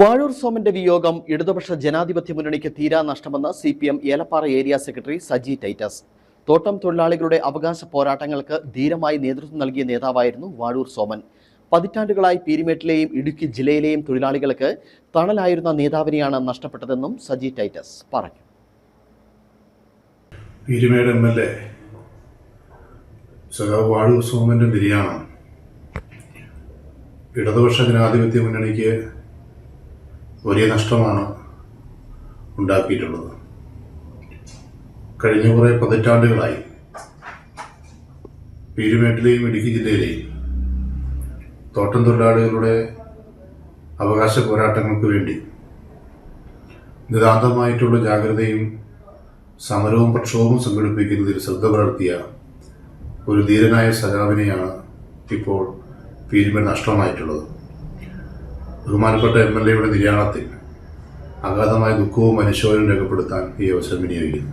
വാഴൂർ സോമന്റെ വിയോഗം ഇടതുപക്ഷ ജനാധിപത്യ മുന്നണിക്ക് തീരാ നഷ്ടമെന്ന് C P M Elappara area secretary Saji Titus. തോട്ടം തൊഴിലാളികളുടെ അവകാശ പോരാട്ടങ്ങൾക്ക് ധീരമായി നേതൃത്വം നൽകിയ നേതാവായിരുന്നു വാഴൂർ സോമൻ. പതിറ്റാണ്ടുകളായി പീരിമേട്ടിലെയും ഇടുക്കി ജില്ലയിലെയും തൊഴിലാളികൾക്ക് തണലായിരുന്ന നേതാവിനെയാണ് നഷ്ടപ്പെട്ടതെന്നും സജി ടൈറ്റസ് പറഞ്ഞു. സോമന്റെ ഇടതുപക്ഷ ജനാധിപത്യ മുന്നണിക്ക് വലിയ നഷ്ടമാണ് ഉണ്ടാക്കിയിട്ടുള്ളത്. കഴിഞ്ഞ കുറേ പതിറ്റാണ്ടുകളായി പീരുമേട്ടിലെയും ഇടുക്കി ജില്ലയിലെയും തോട്ടം തൊഴിലാളികളുടെ അവകാശ പോരാട്ടങ്ങൾക്ക് വേണ്ടി നിതാന്തമായിട്ടുള്ള ജാഗ്രതയും സമരവും പ്രക്ഷോഭവും സംഘടിപ്പിക്കുന്നതിൽ ശ്രദ്ധ പുലർത്തിയ ഒരു ധീരനായ സഖാവിനെയാണ് ഇപ്പോൾ പീരുമേട് നഷ്ടമായിട്ടുള്ളത്. ബഹുമാനപ്പെട്ട എം എൽ എയുടെ നിര്യാണത്തിൽ അഗാധമായ ദുഃഖവും അനുശോചനവും രേഖപ്പെടുത്താൻ ഈ അവസരം വിനിയോഗിക്കുന്നു.